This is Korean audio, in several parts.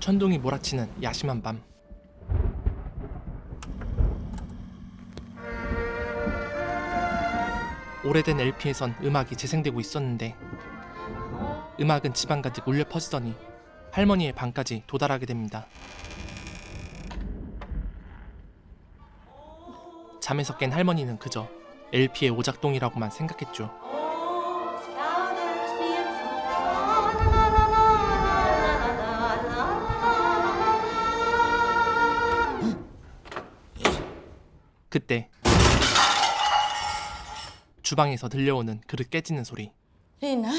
천둥이 몰아치는 야심한 밤. 오래된 LP에선 음악이 재생되고 있었는데 음악은 집안 가득 울려 퍼지더니 할머니의 방까지 도달하게 됩니다. 잠에서 깬 할머니는 그저 LP의 오작동이라고만 생각했죠. 그때 주방에서 들려오는 그릇 깨지는 소리. Rina?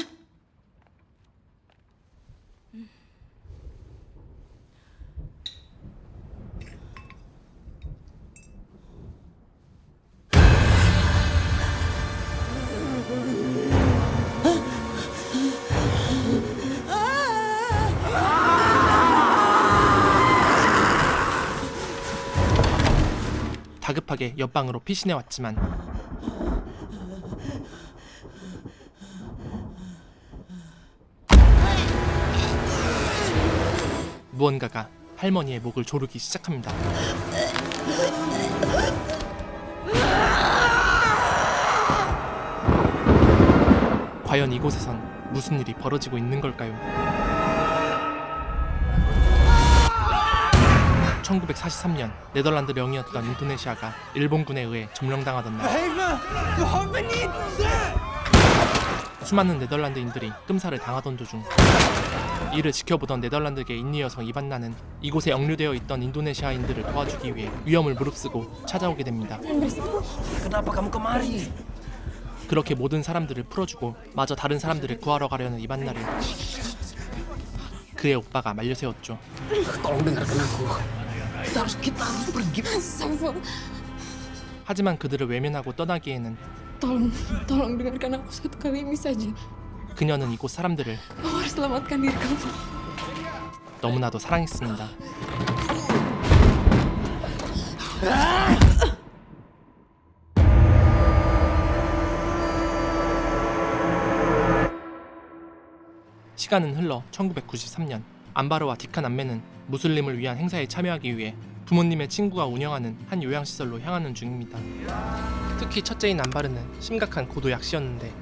다급하게 옆방으로 피신해 왔지만 무언가가 할머니의 목을 조르기 시작합니다. 과연 이곳에선 무슨 일이 벌어지고 있는 걸까요? 1943년 네덜란드 령이었던 인도네시아가 일본군에 의해 점령당하던 날 수많은 네덜란드인들이 끔사를 당하던 도중 이를 지켜보던 네덜란드계 인니 여성 이반나는 이곳에 억류되어 있던 인도네시아인들을 도와주기 위해 위험을 무릅쓰고 찾아오게 됩니다. 그렇게 모든 사람들을 풀어주고 마저 다른 사람들을 구하러 가려는 이반나를 그의 오빠가 말려세웠죠. Harus kita harus pergi. Saiful, 하지만 그들을 외면하고 떠나기에는 tolong, tolong dengarkan aku satu kali ini saja. 그녀는 이곳 사람들을 Kau harus selamatkan diri kamu. 너무나도 사랑했습니다. 시간은 흘러 1993년 안바르와 디카 남매는 무슬림을 위한 행사에 참여하기 위해 부모님의 친구가 운영하는 한 요양시설로 향하는 중입니다. 특히 첫째인 안바르는 심각한 고도 약시였는데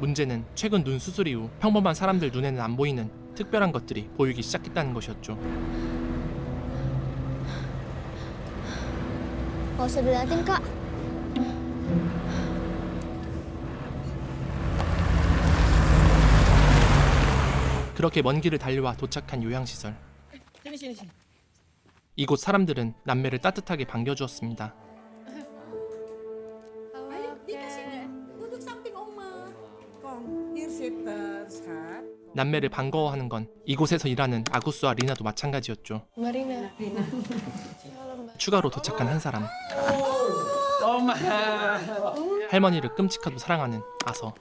문제는 최근 눈 수술 이후 평범한 사람들 눈에는 안 보이는 특별한 것들이 보이기 시작했다는 것이었죠. Diliatin kak 그렇게 먼 길을 달려와 도착한 요양시설. 이곳 사람들은 남매를 따뜻하게 반겨주었습니다. Zitten, schat. 남매를 반가워하는 건 이곳에서 일하는 아구스와 리나도 마찬가지였죠. 추가로 도착한 한 사람. 할머니를 끔찍하도 사랑하는 아서.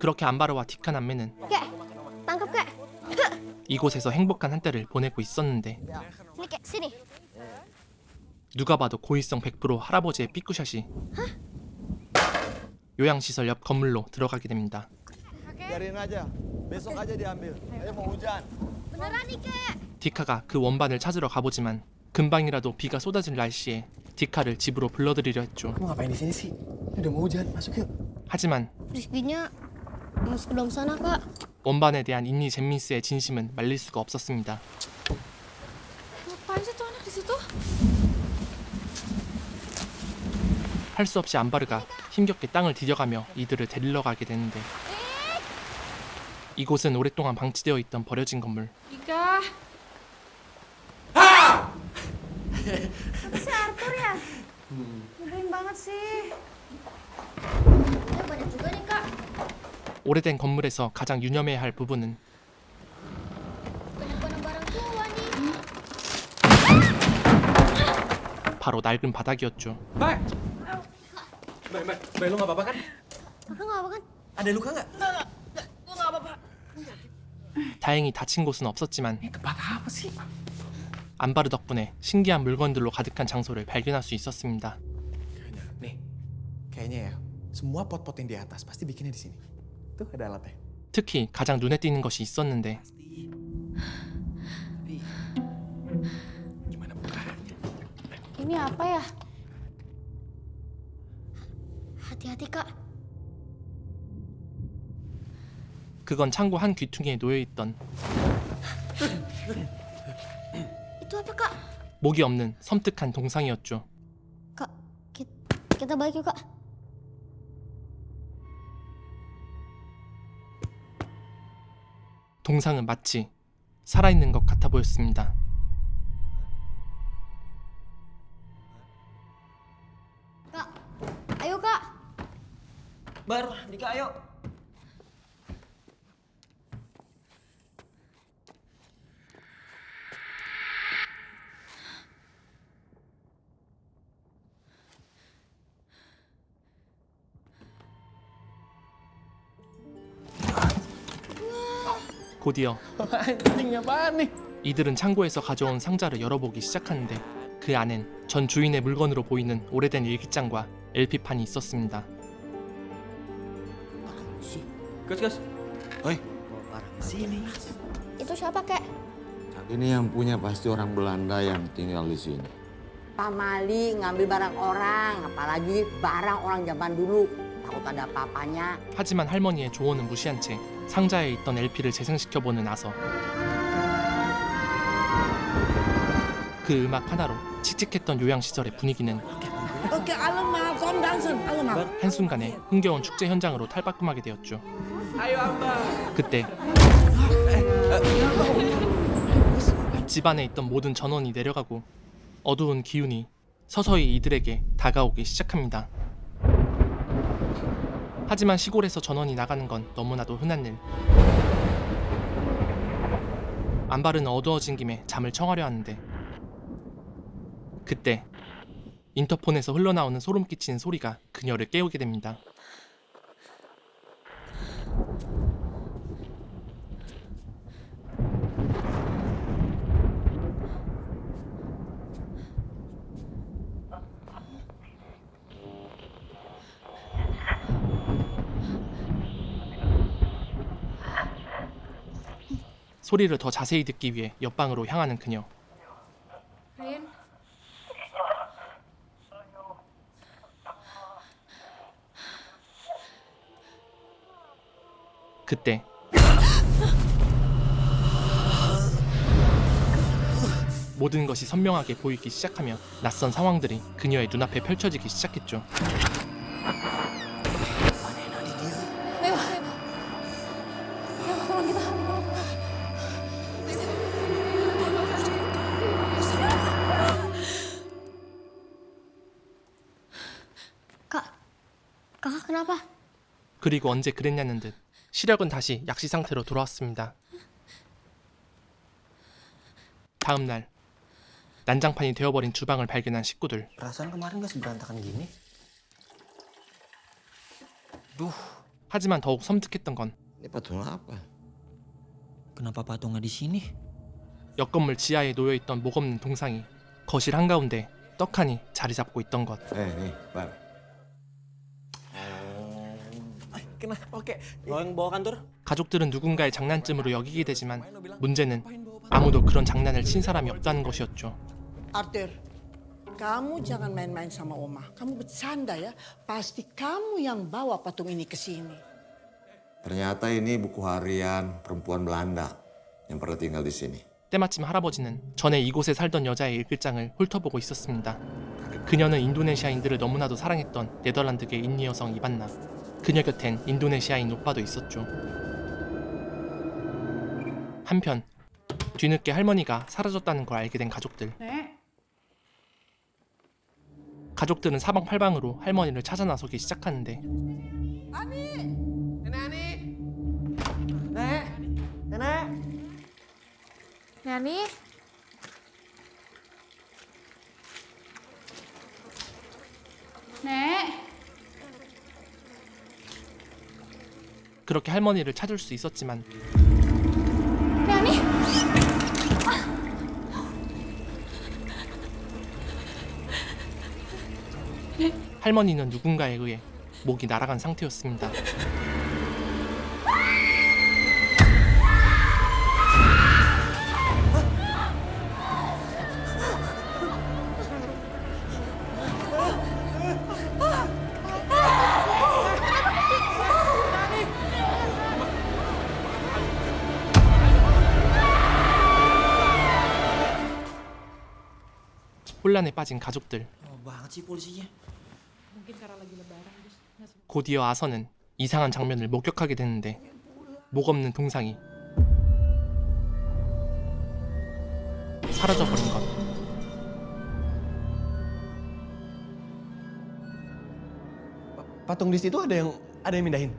그렇게 안바르와 디카 남매는 이곳에서 행복한 한때를 보내고 있었는데 누가 봐도 고의성 100% 할아버지의 삐꾸샷이 요양시설 옆 건물로 들어가게 됩니다. 디카가 그 원반을 찾으러 가보지만 금방이라도 비가 쏟아질 날씨에 디카를 집으로 불러들이려 했죠. 네. 하지만 Sana kak 원반에 대한 인니 잼미스의 진심은 말릴 수가 없었습니다. Ngapain sih tuh anak di situ? 할 수 없이 안바르가 힘겹게 땅을 디뎌가며 이들을 데리러 가게 되는데 이곳은 오랫동안 방치되어 있던 버려진 건물. Ika. Si Arthur ya? Banget sih Ya banyak juga nih kak 오래된 건물에서 가장 유념해야 할 부분은 바로 낡은 바닥이었죠. Mbak! Mbak, mbak, mbak, lu gak apa-apa kan? Kakak nggak apa kan? Ada luka nggak? 다행히 다친 곳은 없었지만 Ini tempat apa sih? 안바르 덕분에 신기한 물건들로 가득한 장소를 발견할 수 있었습니다. Kayaknya, nih, kayaknya ya, semua pot-pot yang di atas pasti bikinnya di sini. 특히 가장 눈에 띄는 것이 있었는데 Gimana bukannya? Ini apa ya? Hati-hati kak. 그건 창고 한 귀퉁이에 놓여 있던 Itu apa kak? 목이 없는 섬뜩한 동상이었죠. Kak, kita balik yuk kak. 동상은 마치 살아있는 것 같아 보였습니다. Kak, ayo kak. Bar, Dika ayo. 곧이어? 이들은 창고에서 가져온 상자를 열어보기 시작하는데 그 안엔 전 주인의 물건으로 보이는 오래된 일기장과 LP판이 있었습니다. Gus, Gus. Oi, Bawa barang sini. Itu siapa kak? ini yang punya pasti orang Belanda yang tinggal di sini. Pamali ngambil barang orang, apalagi barang orang zaman dulu. Takut ada apa-apanya. 하지만 할머니의 조언은 무시한 채 상자에 있던 LP를 재생시켜보는 아서 그 음악 하나로 칙칙했던 요양 시절의 분위기는. 한순간에 흥겨운 축제 현장으로 탈바꿈하게 되었죠. 그때 집안에 있던 모든 전원이 내려가고 어두운 기운이 서서히 이들에게 다가오기 시작합니다. 하지만 시골에서 전원이 나가는 건 너무나도 흔한 일. 안발은 어두워진 김에 잠을 청하려 하는데 그때 인터폰에서 흘러나오는 소름 끼치는 소리가 그녀를 깨우게 됩니다. 소리를 더 자세히 듣기 위해 옆방으로 향하는 그녀. Rin, 그때 모든 것이 선명하게 보이기 시작하며 낯선 상황들이 그녀의 눈앞에 펼쳐지기 시작했죠. 그리고 언제 그랬냐는 듯 시력은 다시 약시 상태로 돌아왔습니다. 다음 날 난장판이 되어버린 주방을 발견한 식구들. Perasaan kemarin gak seberantakan gini? Duh, 하지만 더욱 섬뜩했던 건 Ini patung apa? kenapa patungnya di sini? 옆 건물 지하에 놓여 있던 목 없는 동상이 거실 한가운데 떡하니 자리 잡고 있던 것. Eh, nih, Bar. Kena, oke. Yang bawa kantor? 가족들은 누군가의 장난쯤으로 여기게 되지만 문제는 아무도 그런 장난을 친 사람이 없다는 것이었죠. Arthur, kamu jangan main-main sama Oma. Kamu bercanda ya. Pasti kamu yang bawa patung ini ke sini. Ternyata ini buku harian perempuan Belanda yang pernah tinggal di sini. 때마침 할아버지는 전에 이곳에 살던 여자의 일글장을 훑어보고 있었습니다. 그녀는 인도네시아인들을 너무나도 사랑했던 네덜란드계 인니 여성 이반나. 그녀 곁엔 인도네시아인 오빠도 있었죠. 한편 뒤늦게 할머니가 사라졌다는 걸 알게 된 가족들. 가족들은 사방팔방으로 할머니를 찾아 나서기 시작하는데 Nek, nenek. Nani? Nek, 그렇게 할머니를 찾을 수 있었지만? 할머니는 누군가에 의해 목이 날아간 상태였습니다. 혼란에 빠진 가족들. Oh. 곧이어 아선은 이상한 장면을 목격하게 되는데 목 없는 동상이 사라져버린 것. Patung di situ ada yang ada yang mindahin.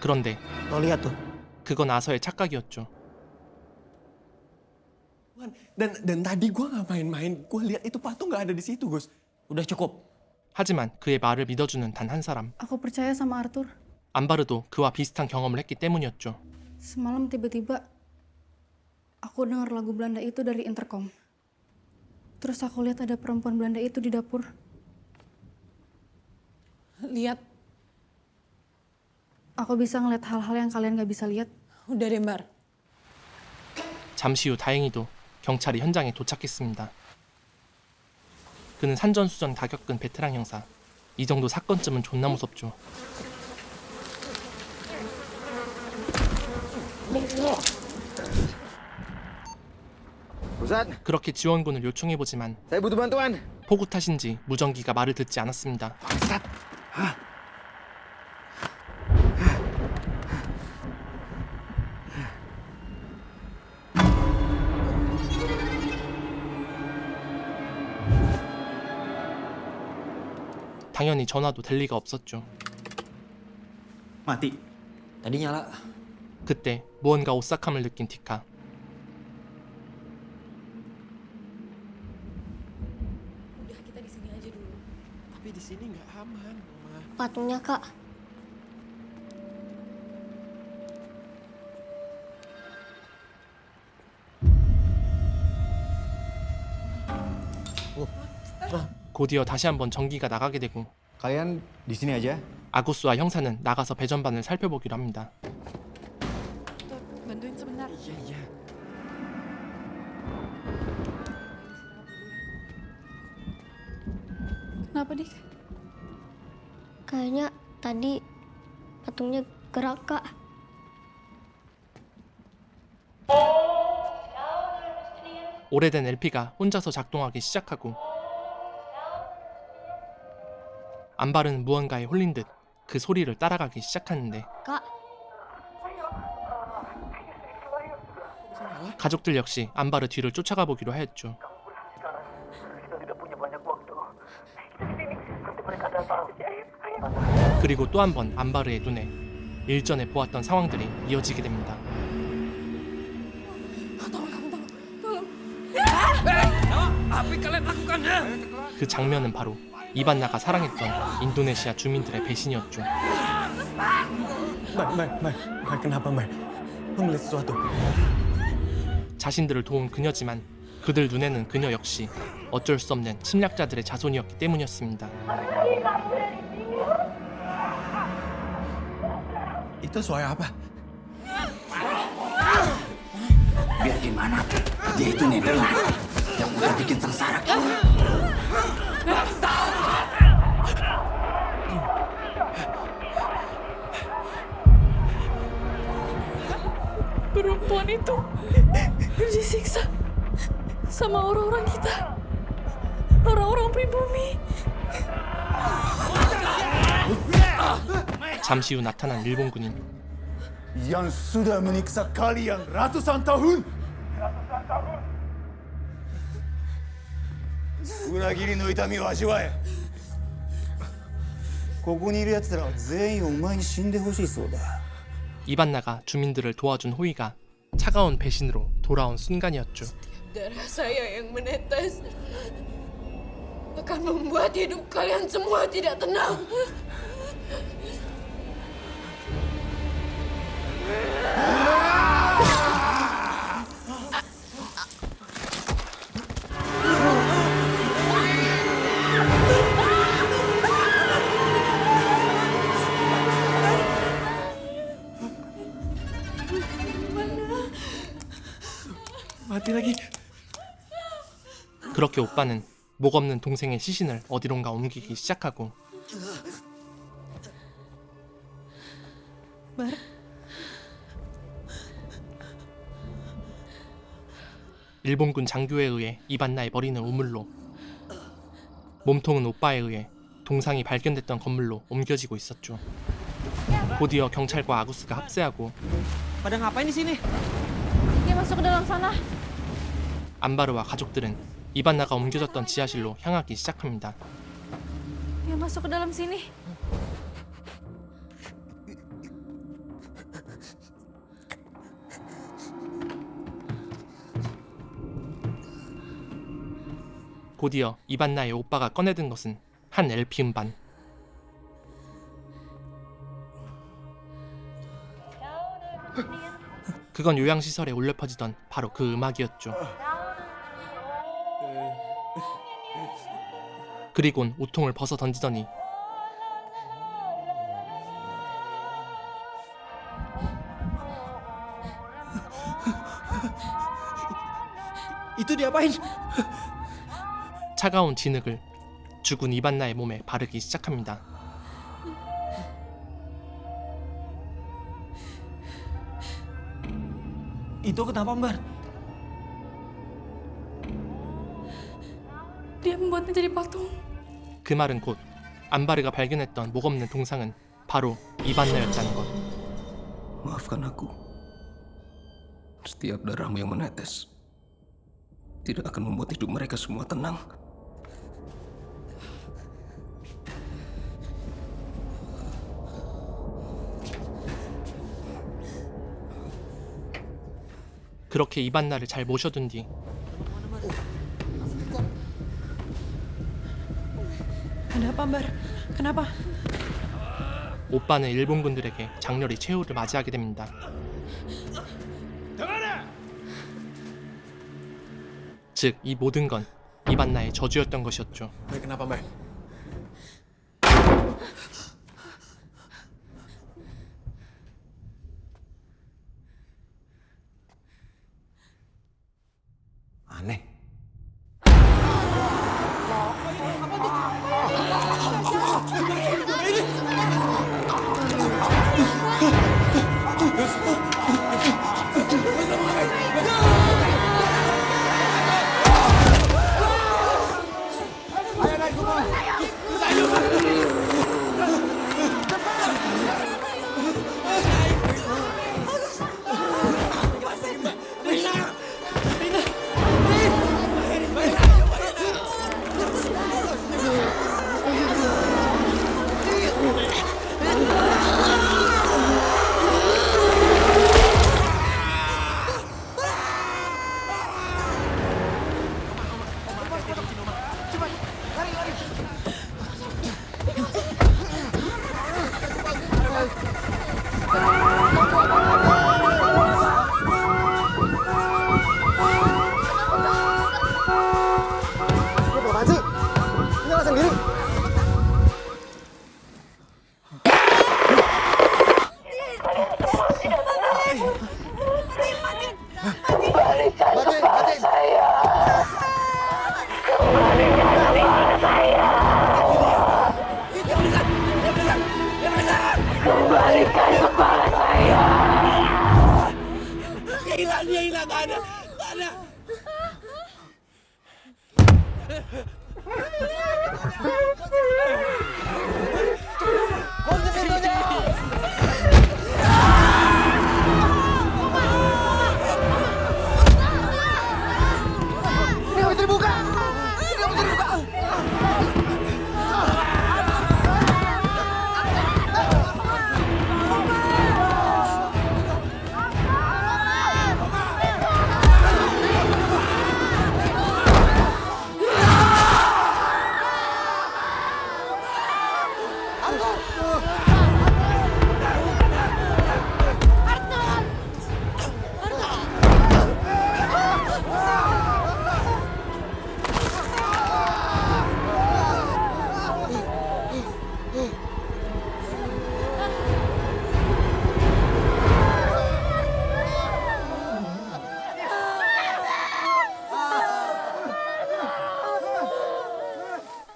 그런데 Lo lihat tuh. 그건 아서의 착각이었죠. Tuhan, Dan dan tadi gua nggak main-main. Gua lihat itu patung nggak ada di situ, Gus. Udah cukup. 하지만 그의 말을 믿어주는 단 한 사람. Aku percaya sama Arthur. 안바르도 그와 비슷한 경험을 했기 때문이었죠. Semalam tiba-tiba aku dengar lagu Belanda itu dari intercom. Terus aku lihat ada perempuan Belanda itu di dapur. Lihat, Aku bisa ngeliat hal-hal yang kalian gak bisa lihat. udah deh Mbar. 잠시 후 다행히도 경찰이 현장에 도착했습니다. 그는 산전수전 다 겪은 베테랑 형사. 이 정도 사건쯤은 존나 무섭죠. 그렇게 지원군을 요청해보지만 saya butuh bantuan. 폭우 탓인지 무전기가 말을 듣지 않았습니다. 당연히 전화도 될 리가 없었죠. Tadi nyala. 그때 무언가 오싹함을 느낀 티카. Patungnya kak. 곧이어 다시 한번 전기가 나가게 되고 Kalian di sini aja. 아구스와 형사는 나가서 배전반을 살펴보기로 합니다. Bantuin sebentar. Iya, iya. Kenapa, Dik? Kayaknya tadi patungnya gerak kak. 오래된 LP가 혼자서 작동하기 시작하고 안발은 무언가에 홀린 듯 그 소리를 따라가기 시작하는데 Kak, 가족들 역시 안바르 뒤를 쫓아가 보기로 하였죠. 그리고 또 한 번 안바르의 눈에 일전에 보았던 상황들이 이어지게 됩니다. 그 장면은 바로 이반나가 사랑했던 인도네시아 주민들의 배신이었죠. Mar, Mar, kenapa Mar? Lo ngeliat sesuatu? 자신들을 도운 그녀지만 그들 눈에는 그녀 역시 어쩔 수 없는 침략자들의 자손이었기 때문이었습니다. Itu suara apa? Biar gimana, dia itu Nederland yang udah bikin sengsara kita. Perempuan itu disiksa sama orang-orang kita. Orang-orang pribumi. 잠시 후 나타난 일본 군인 yang sudah menyiksa kalian ratusan tahun. Unagiri no itamiを味わえ。ここにいる奴らは全員お前に死んでほしいそうだ。 이반나가 주민들을 도와준 호의가 차가운 배신으로 돌아온 순간이었죠. Darah saya yang menetes akan membuat hidup kalian semua tidak tenang. Lagi. 그렇게 오빠는 목 없는 동생의 시신을 어디론가 옮기기 시작하고 일본군 장교에 의해 이반나의 머리는 우물로 몸통은 오빠에 의해 동상이 발견됐던 건물로 옮겨지고 있었죠. 곧이어 경찰과 아구스가 합세하고 Pada ngapain di sini? Dia masuk ke dalam sana. 안바르와 가족들은 이반나가 옮겨졌던 지하실로 향하기 시작합니다. Dia masuk ke dalam sini. 곧이어 이반나의 오빠가 꺼내든 것은 한 LP 음반. 그건 요양시설에 울려 퍼지던 바로 그 음악이었죠. 그리곤 우통을 벗어 던지더니 Itu diapain? 차가운 진흙을 죽은 이반나의 몸에 바르기 시작합니다. Kenapa Mbar? Dia membuatnya jadi patung. 그 말은 곧 안바르가 발견했던 목 없는 동상은 바로 이반나였다는 것. Maafkan aku. Setiap darahmu yang menetes tidak akan membuat hidup mereka semua tenang. 그렇게 이반나를 잘 모셔둔 뒤 Ada apa Mbar? Kenapa? 오빠는 일본군들에게 장렬히 최후를 맞이하게 됩니다. 즉, 이 모든 건 이반나의 저주였던 것이었죠. Mbak, kenapa Mbak?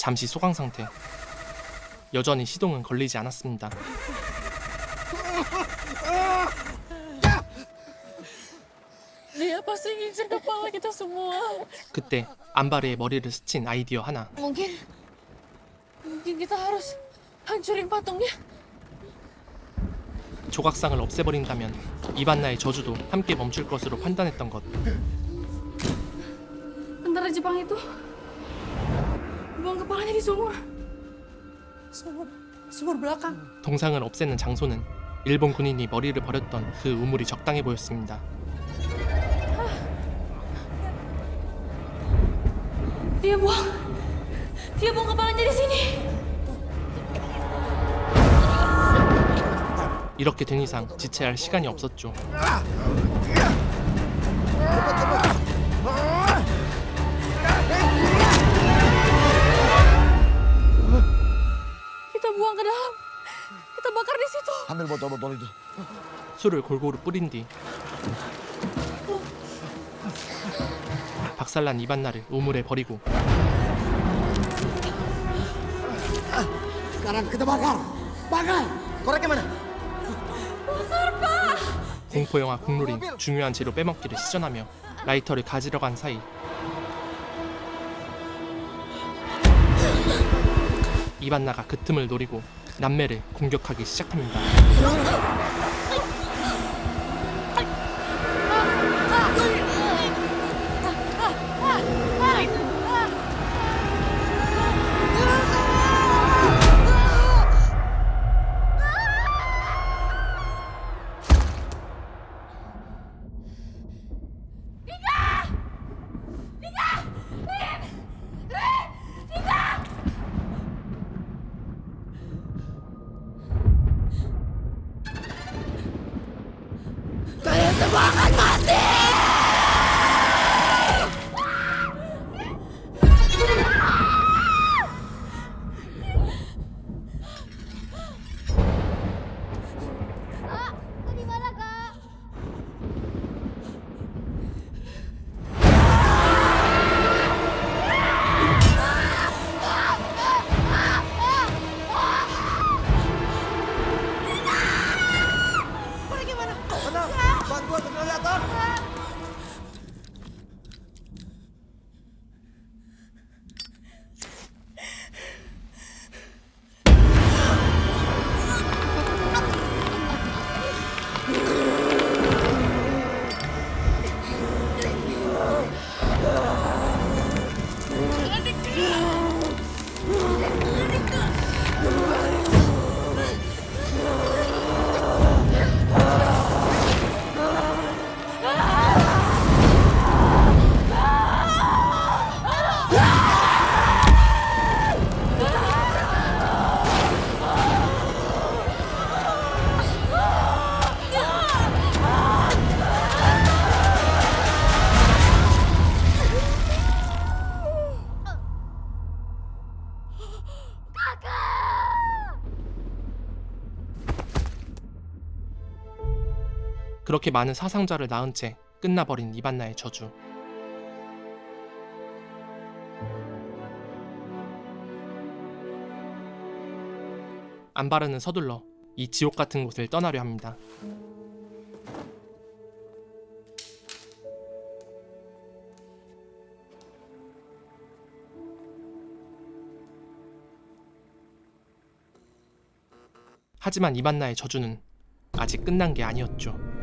잠시 소강 상태. 여전히 시동은 걸리지 않았습니다. 그때 안바르의 머리를 스친 아이디어 하나. Mungkin, mungkin kita harus hancurin patungnya. 조각상을 없애버린다면 이반나의 저주도 함께 멈출 것으로 판단했던 것. Tentara Jepang itu di sumur. Sumur, sumur belakang. 동상을 없애는 장소는 일본 군인이 머리를 버렸던 그 우물이 적당해 보였습니다. Buang. Dia buang kepalanya di sini. 이렇게 된 이상 지체할 시간이 없었죠. Bakar di situ. Ambil botol-botol itu. 술을 골고루 뿌린 뒤 박살난 이반나를 우물에 버리고 Sekarang kita bakar. Bakar. Koreknya mana? 공포 영화 국룰인 중요한 재료 빼먹기를 시전하며 라이터를 가지러 간 사이 이반나가 그 틈을 노리고 남매를 공격하기 시작합니다. Di 그렇게 많은 사상자를 낳은 채 끝나버린 이반나의 저주. 안바르는 서둘러 이 지옥 같은 곳을 떠나려 합니다. 하지만 이반나의 저주는 아직 끝난 게 아니었죠.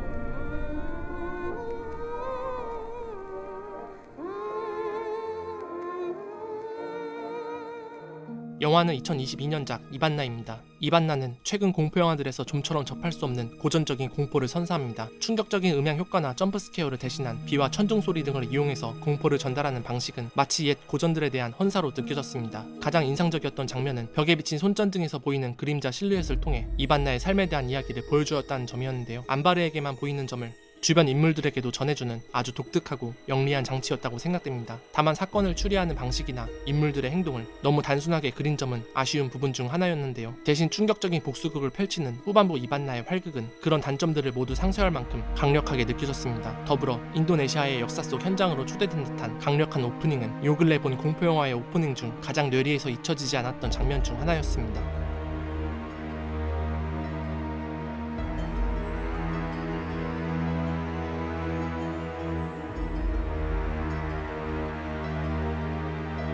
영화는 2022년작 이반나입니다. 이반나는 최근 공포 영화들에서 좀처럼 접할 수 없는 고전적인 공포를 선사합니다. 충격적인 음향 효과나 점프 스케어를 대신한 비와 천둥 소리 등을 이용해서 공포를 전달하는 방식은 마치 옛 고전들에 대한 헌사로 느껴졌습니다. 가장 인상적이었던 장면은 벽에 비친 손전등에서 보이는 그림자 실루엣을 통해 이반나의 삶에 대한 이야기를 보여주었다는 점이었는데요. 안바르에게만 보이는 점을 주변 인물들에게도 전해주는 아주 독특하고 영리한 장치였다고 생각됩니다. 다만 사건을 추리하는 방식이나 인물들의 행동을 너무 단순하게 그린 점은 아쉬운 부분 중 하나였는데요. 대신 충격적인 복수극을 펼치는 후반부 이반나의 활극은 그런 단점들을 모두 상쇄할 만큼 강력하게 느껴졌습니다. 더불어 인도네시아의 역사 속 현장으로 초대된 듯한 강력한 오프닝은 요 근래 본 공포 영화의 오프닝 중 가장 뇌리에서 잊혀지지 않았던 장면 중 하나였습니다.